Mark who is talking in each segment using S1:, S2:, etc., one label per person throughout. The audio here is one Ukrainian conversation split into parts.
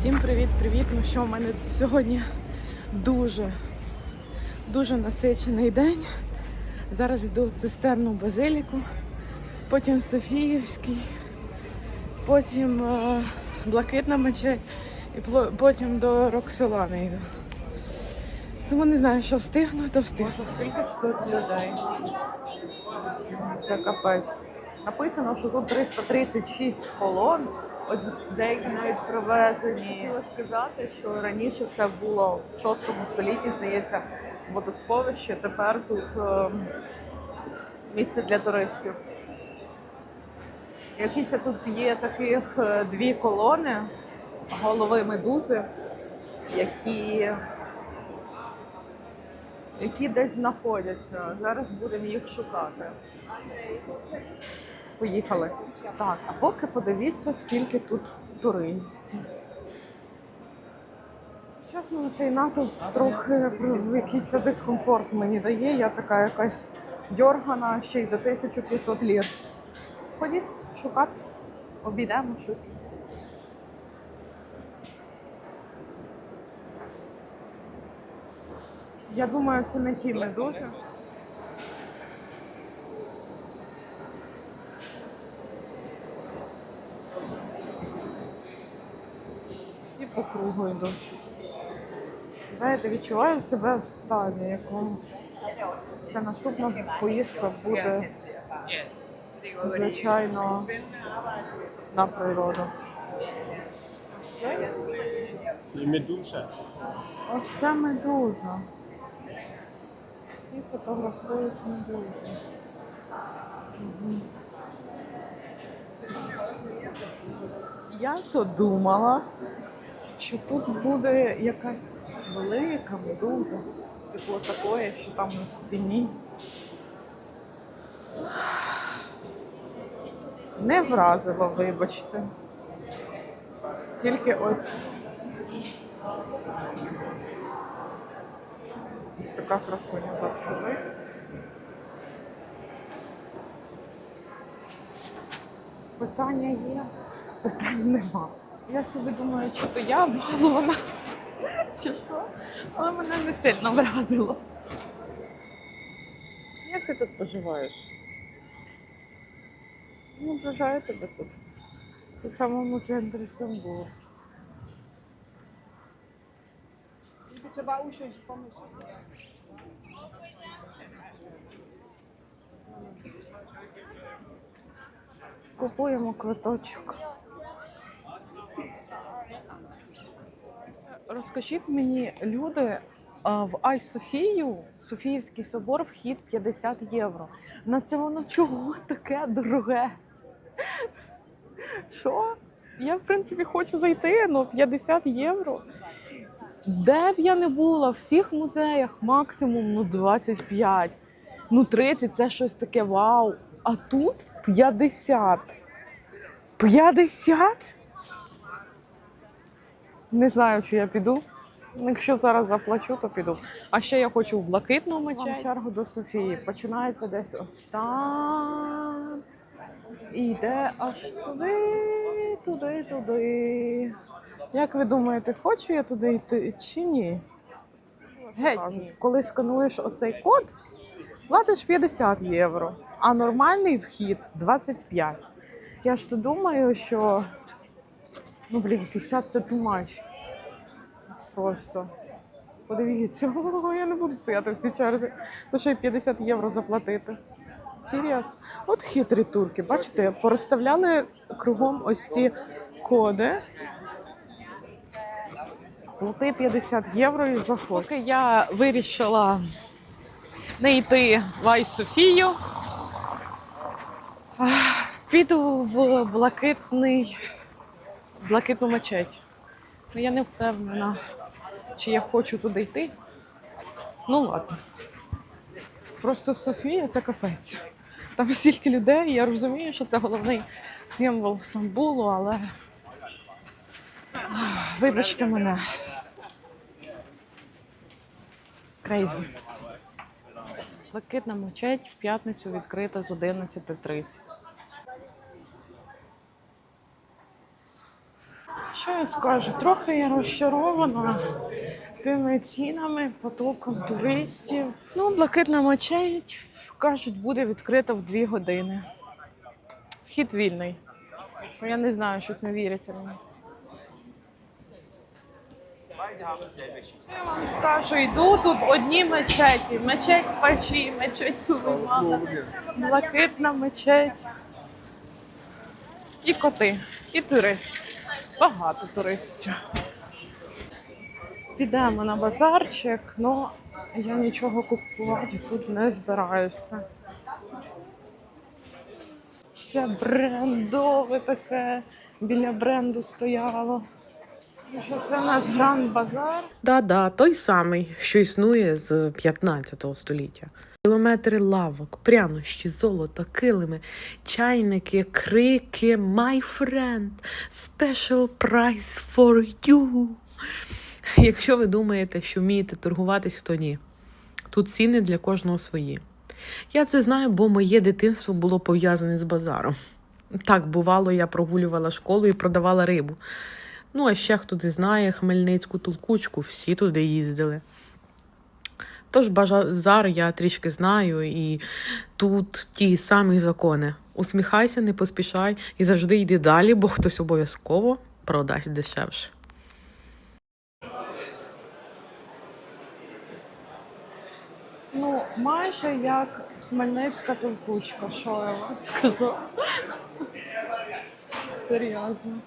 S1: Всім привіт-привіт! Ну що, у мене сьогодні дуже, дуже насичений день. Зараз йду в цистерну базиліку, потім Софіївський, потім е, Блакитна мечеть і потім до Роксолани йду. Тому не знаю, що встигну, то встигну. Скільки ж тут людей? Це капець. Написано, що тут 336 колон, деякі навіть привезені. Хотіла сказати, що раніше це було в 6 столітті, здається, водосховище. Тепер тут ем, місце для туристів. Якісь тут є таких е, дві колони голови медузи, які, які десь знаходяться. Зараз будемо їх шукати. Поїхали. Так, а поки подивіться, скільки тут туристів. Чесно, цей натовп трохи якийсь дискомфорт мені дає. Я така якась дьоргана ще й за 1500 лір. Ходіть шукати, обійдемо щось. Я думаю, це не ті медузи. По кругу йдуть. Знаєте, відчуваю себе в стані якомусь. Це наступна поїздка буде, звичайно, на природу. Це-
S2: Die
S1: Ось медуза. Всі фотографують медузу. Я то думала, що тут буде якась велика медуза, типу такої, що там на стіні. Не вразило, вибачте. Тільки ось така красуня так сидить. Питання є, питань нема. Я собі думаю, чи то я балована, чи що, але мене не сильно вразило. Як ти тут поживаєш? Ну, бажаю тебе тут. У самому центрі Стамбулу.
S3: Trzeba usiąść, pomyśleć.
S1: Купуємо квиточок. Розкажіть мені, люди, в Ай Софію, Софіївський собор, вхід 50 євро. На це воно чого таке дороге? Що? Я, в принципі, хочу зайти, але 50 євро. Де б я не була, в всіх музеях максимум ну, 25. Ну, 30 це щось таке вау. А тут 50. 50? Не знаю, чи я піду. Якщо зараз заплачу, то піду. А ще я хочу в блакитну мечеть. чергу до Софії. Починається десь ось там. І йде аж туди, туди, туди. Як ви думаєте, хочу я туди йти чи ні? Геть, ні. коли скануєш оцей код, платиш 50 євро, а нормальний вхід 25. Я ж то думаю, що блін, 50 це too. Просто. Подивіться, О, я не буду стояти в цій черзі, то ще й 50 євро заплатити. Сіріас. От хитрі турки, бачите, порозставляли кругом ось ці коди. Плати 50 євро і заход. Поки я вирішила не йти в Ай Софію. Піду в блакитний блакитну мечеть. Ну, я не впевнена, чи я хочу туди йти. Ну ладно. Просто Софія це капець. Там стільки людей, я розумію, що це головний символ Стамбулу, але вибачте мене. Крейзі. Блакитна мечеть в п'ятницю відкрита з 11.30. Що я скажу? Трохи я розчарована тими цінами, потоком туристів. Ну, блакитна мечеть, кажуть, буде відкрита в дві години. Вхід вільний. Я не знаю, щось не віриться мені. Я вам скажу, йду тут одні мечеті. Мечеть Пачі, мечеть Сулеймана, блакитна мечеть. І коти, і турист. Багато туристів. Підемо на базарчик, але я нічого купувати тут не збираюся. Все брендове таке біля бренду стояло. Це у нас гранд базар? Да-да, той самий, що існує з 15 століття. Кілометри лавок, прянощі, золото, килими, чайники, крики, my friend, special price for you. Якщо ви думаєте, що вмієте торгуватись, то ні. Тут ціни для кожного свої. Я це знаю, бо моє дитинство було пов'язане з базаром. Так, бувало, я прогулювала школу і продавала рибу. Ну, а ще хто знає Хмельницьку толкучку, всі туди їздили. Тож базар я трішки знаю, і тут ті самі закони. Усміхайся, не поспішай і завжди йди далі, бо хтось обов'язково продасть дешевше. Ну, майже як хмельницька толкучка, що я вам скажу. Серйозно.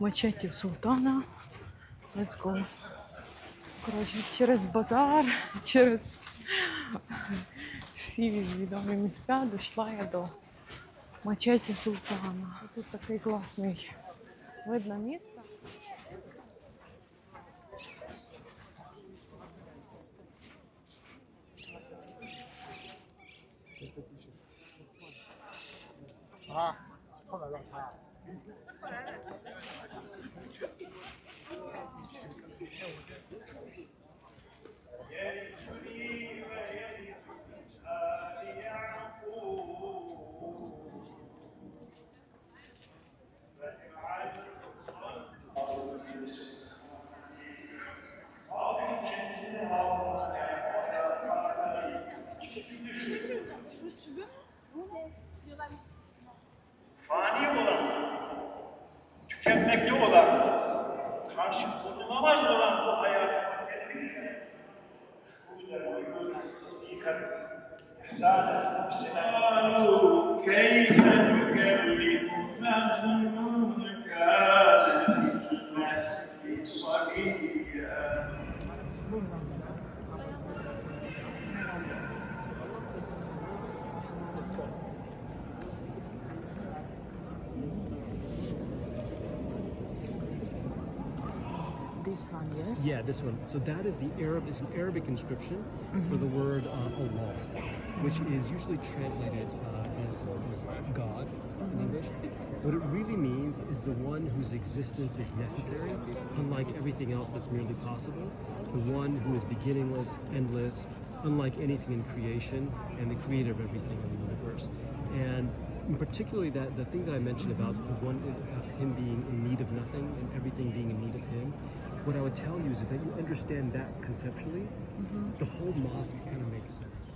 S1: Мечетів султана. Let's go. Коротше, через базар, через всі відомі місця дійшла я до мечеті султана. Тут такий класний видно місто.
S4: Fani olan, tükenmekte olan, karşı konulamaz olan bu hayatı getirirken, şurada uygun sıddıkan, Esâden Senâlu keyfe nükellimu men
S1: This one, yes?
S5: Yeah, this one. So that is the Arab. It's an Arabic inscription for the word uh, Allah, which is usually translated uh, as, as God in English. What it really means is the one whose existence is necessary, unlike everything else that's merely possible. The one who is beginningless, endless, unlike anything in creation, and the creator of everything in the universe. And particularly that the thing that I mentioned about the one uh, him being in need of nothing and everything being in need of him. What I would tell you is that you understand that conceptually, mm-hmm. the whole mosque kind of makes sense.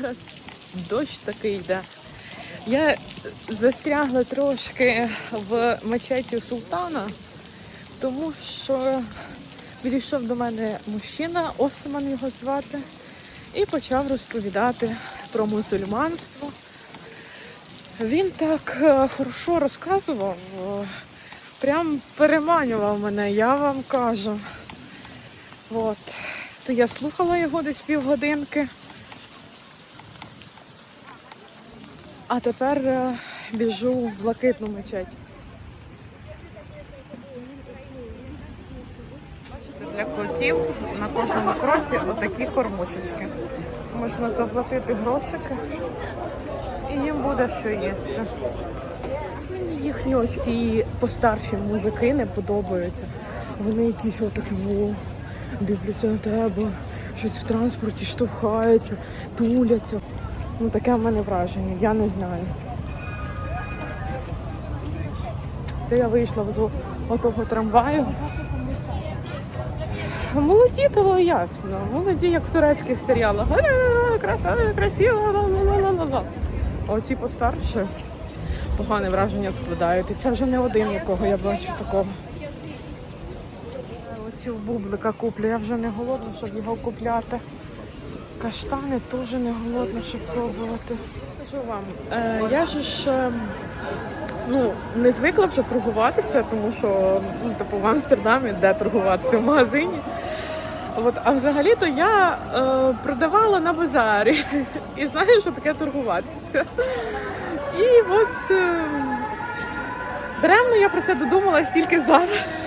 S1: Зараз дощ такий йде. Я застрягла трошки в мечеті султана, тому що підійшов до мене мужчина, Осман його звати, і почав розповідати про мусульманство. Він так е, хорошо розказував, е, прям переманював мене, я вам кажу. От. То я слухала його десь півгодинки. А тепер е, біжу в блакитну мечеть. Для котів на кожному кроці отакі кормушечки. Можна заплатити грошики і їм буде що їсти. Мені їхні оці постарші мужики не подобаються. Вони якісь отакі во, дивляться на тебе, щось в транспорті штовхаються, туляться. Ну таке в мене враження, я не знаю. Це я вийшла з отого трамваю. Молоді, то ясно. Молоді, як в турецьких серіалах. «Е, Краса, красиво, ла-ла-ла-ла-ла. А оці постарші погане враження складають. І це вже не один, якого я бачу такого. Оцю бублика куплю. Я вже не голодна, щоб його купляти. Каштани теж не голодна, щоб пробувати. Скажу вам, е, я же ж е, ну, не звикла вже торгуватися, тому що ну, типу, в Амстердамі де торгуватися в магазині. От, а взагалі-то я е, продавала на базарі і знаю, що таке торгуватися. І от е, даремно я про це додумалась тільки зараз.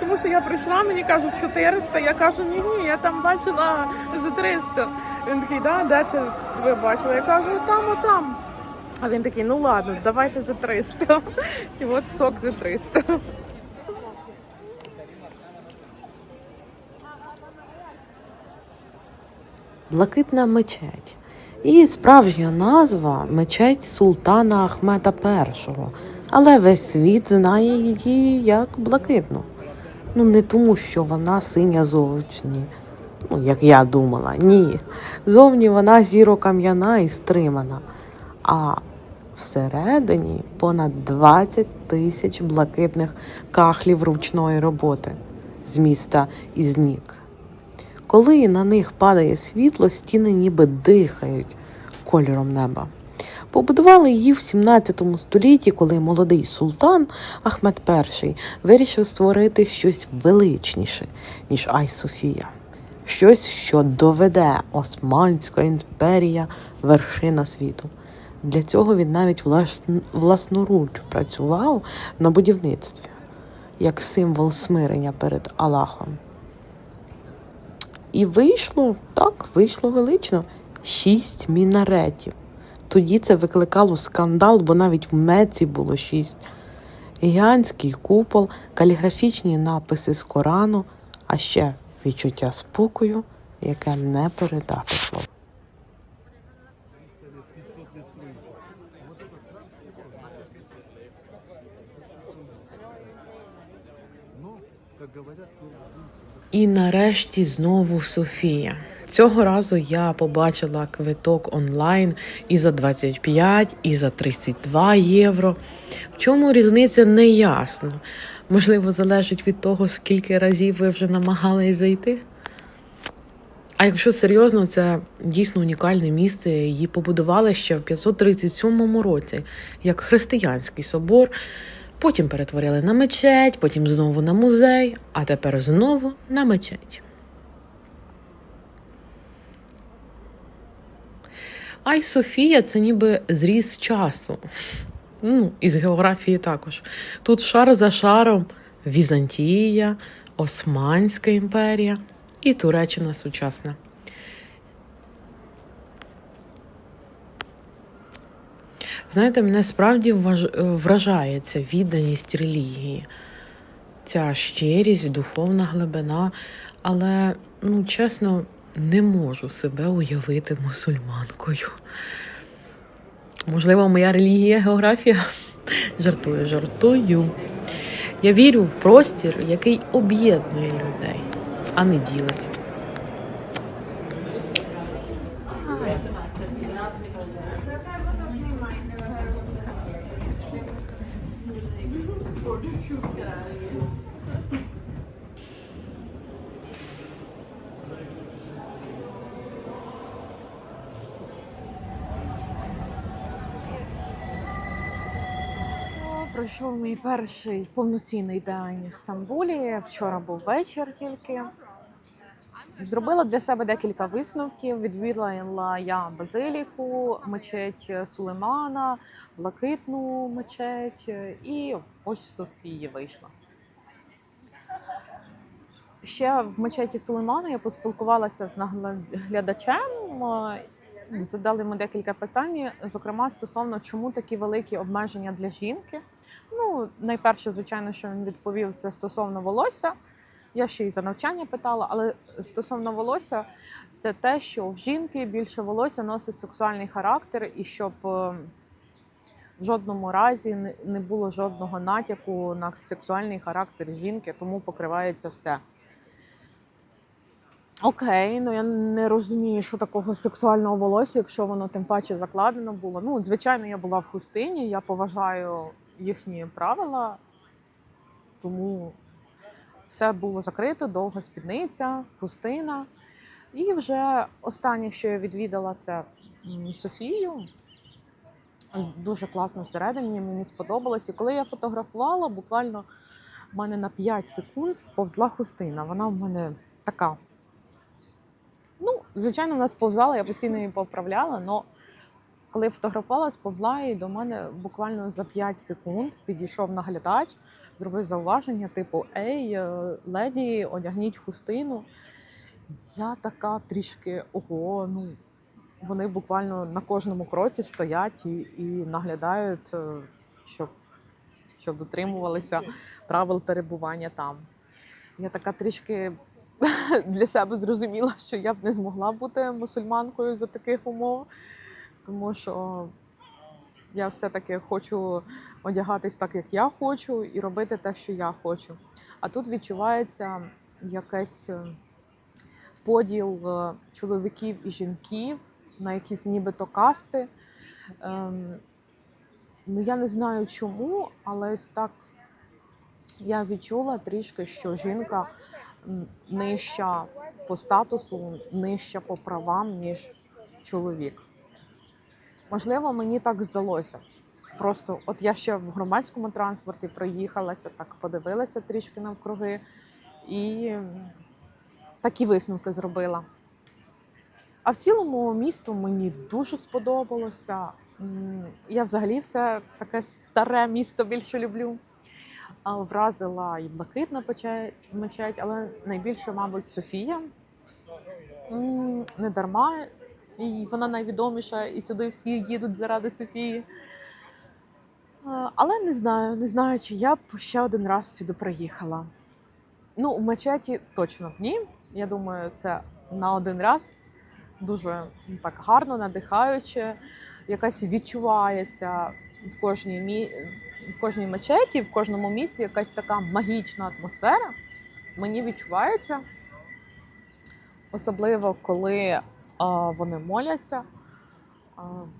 S1: Тому що я прийшла, мені кажуть 400, я кажу, ні, ні, я там бачила за 300. Він такий, да, де це ви бачили? Я кажу, там, отам. А він такий, ну ладно, давайте за 300. І от сок за 300.
S6: Блакитна мечеть. Її справжня назва мечеть султана Ахмета І, але весь світ знає її як блакитну. Ну не тому, що вона синя зовні, ну як я думала, ні. Зовні вона зіро-кам'яна і стримана. А всередині понад 20 тисяч блакитних кахлів ручної роботи з міста Ізнік. Коли на них падає світло, стіни ніби дихають кольором неба. Побудували її в 17 столітті, коли молодий султан Ахмед І вирішив створити щось величніше, ніж Ай-Софія. Щось, що доведе Османська імперія вершина світу. Для цього він навіть власн- власноруч працював на будівництві як символ смирення перед Аллахом. І вийшло так, вийшло велично. Шість мінаретів. Тоді це викликало скандал, бо навіть в Меці було шість. Гігантський купол, каліграфічні написи з Корану, а ще відчуття спокою, яке не передати слово. І нарешті знову Софія. Цього разу я побачила квиток онлайн і за 25, і за 32 євро. В чому різниця не ясно. Можливо, залежить від того, скільки разів ви вже намагались зайти. А якщо серйозно, це дійсно унікальне місце. Її побудували ще в 537 році як християнський собор. Потім перетворили на мечеть, потім знову на музей, а тепер знову на мечеть. Ай Софія це ніби зріз часу. Ну, із географії також. Тут шар за шаром Візантія, Османська імперія і Туреччина сучасна. Знаєте, мене справді вражає ця відданість релігії, ця щирість, духовна глибина, але, ну, чесно, не можу себе уявити мусульманкою. Можливо, моя релігія географія? Жартую, жартую. Я вірю в простір, який об'єднує людей, а не ділить.
S1: О, Пройшов перший повноцінний день в Стамбулі. Вчора був вечір тільки. Зробила для себе декілька висновків. Відвідала я базиліку, мечеть Сулеймана, блакитну мечеть і ось Софії вийшла. Ще в мечеті Сулеймана я поспілкувалася з наглядачем. Задали йому декілька питань, зокрема стосовно чому такі великі обмеження для жінки. Ну, найперше, звичайно, що він відповів, це стосовно волосся. Я ще й за навчання питала, але стосовно волосся, це те, що в жінки більше волосся носить сексуальний характер, і щоб е, в жодному разі не- не було жодного натяку на сексуальний характер жінки, тому покривається все. Окей, ну я не розумію, що такого сексуального волосся, якщо воно тим паче закладено було. Ну, звичайно, я була в хустині, я поважаю їхні правила, тому все було закрито, довга спідниця, хустина. І вже останнє, що я відвідала, це Софію. Дуже класно всередині, мені сподобалось. І коли я фотографувала, буквально в мене на 5 секунд сповзла хустина. Вона в мене така. Ну, звичайно, вона сповзала, я постійно її поправляла, але коли я фотографувала, сповзла і до мене буквально за 5 секунд підійшов наглядач, зробив зауваження, типу: Ей, е, леді, одягніть хустину. Я така трішки ого, ну вони буквально на кожному кроці стоять і, і наглядають, е, щоб, щоб дотримувалися правил перебування там. Я така трішки для себе зрозуміла, що я б не змогла бути мусульманкою за таких умов, тому що я все-таки хочу одягатись так, як я хочу, і робити те, що я хочу. А тут відчувається якесь е, поділ е, чоловіків і жінків на якісь нібито касти. Ем, ну, я не знаю чому, але ось так я відчула трішки, що жінка нижча по статусу, нижча по правам, ніж чоловік. Можливо, мені так здалося. Просто от я ще в громадському транспорті проїхалася, так подивилася трішки навкруги і такі висновки зробила. А в цілому місто мені дуже сподобалося. Я взагалі все таке старе місто більше люблю. Вразила і блакитна мечеть, але найбільше, мабуть, Софія. Не дарма. І вона найвідоміша, і сюди всі їдуть заради Софії. Але не знаю, не знаю, чи я б ще один раз сюди приїхала. Ну, в мечеті точно б ні. Я думаю, це на один раз дуже ну, так гарно, надихаюче, якась відчувається в кожній мі... в кожній мечеті, в кожному місці якась така магічна атмосфера. Мені відчувається, особливо коли вони моляться.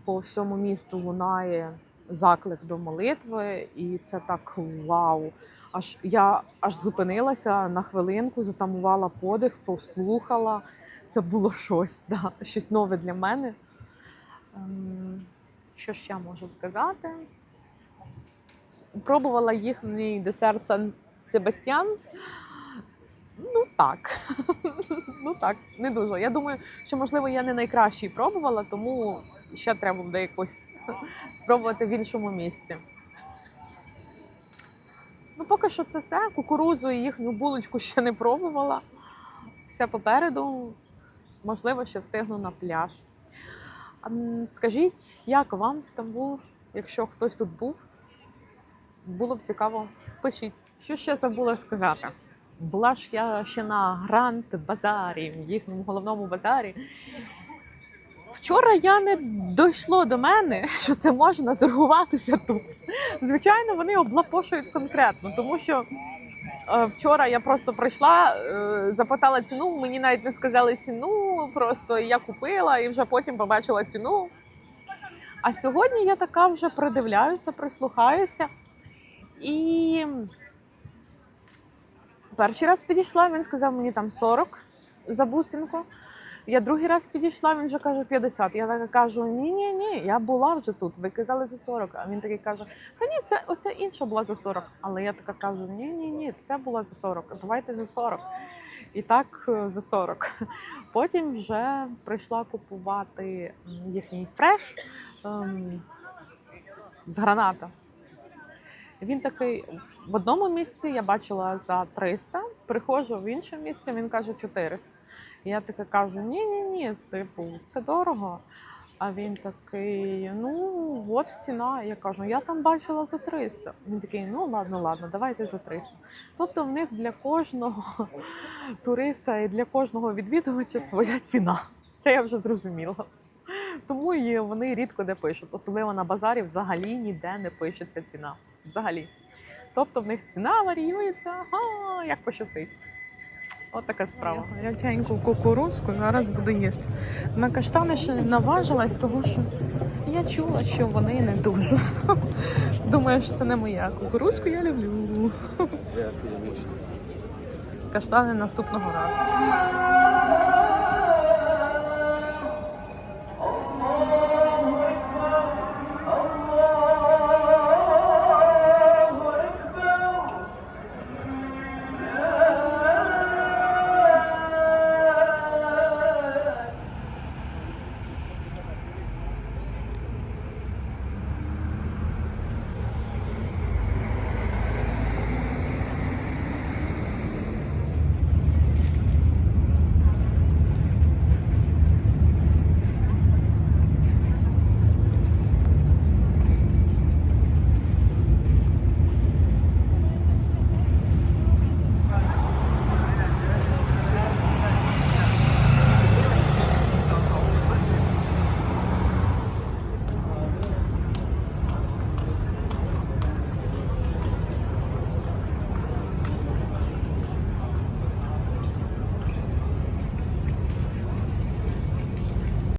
S1: По всьому місту лунає заклик до молитви, і це так вау. Аж я аж зупинилася на хвилинку, затамувала подих, послухала. Це було щось, да, щось нове для мене. Ем, що ще можу сказати? Пробувала їхній десерт Сан Себастьян. Ну так. ну так, не дуже. Я думаю, що можливо я не найкращий пробувала, тому ще треба буде якось спробувати в іншому місці. Ну, поки що це все. Кукурузу і їхню булочку ще не пробувала. Все попереду. Можливо, ще встигну на пляж. Скажіть, як вам Стамбул, якщо хтось тут був? Було б цікаво, пишіть. Що ще забула сказати? Була ж я ще на Гранд Базарі, їхньому головному базарі. Вчора я не дійшло до мене, що це можна торгуватися тут. Звичайно, вони облапошують конкретно, тому що е, вчора я просто прийшла, е, запитала ціну, мені навіть не сказали ціну, просто я купила і вже потім побачила ціну. А сьогодні я така вже придивляюся, прислухаюся. І перший раз підійшла, він сказав мені там 40 за бусинку. Я другий раз підійшла, він вже каже 50. Я така кажу: ні, ні, я була вже тут. Ви казали за 40. А він такий каже: Та ні, це оця інша була за 40. Але я така кажу: ні, ні, ні, це була за 40. Давайте за 40. І так е, за 40. Потім вже прийшла купувати їхній фреш ем, з граната. Він такий в одному місці я бачила за 300, приходжу в інше місце, він каже 400. І я така кажу: ні, ні, ні, типу, це дорого. А він такий: ну, от ціна. Я кажу, я там бачила за 300. Він такий, ну ладно, ладно, давайте за 300. Тобто в них для кожного туриста і для кожного відвідувача своя ціна. Це я вже зрозуміла. Тому і вони рідко де пишуть, особливо на базарі взагалі ніде не пишеться ціна. Взагалі. Тобто в них ціна варіюється, ага, як пощастить. От така справа. Ряченьку кукурузку зараз буду їсти. На каштани ще не наважилась, тому що я чула, що вони не дуже. Думаю, що це не моя. Кукурузку я люблю. Каштани наступного разу.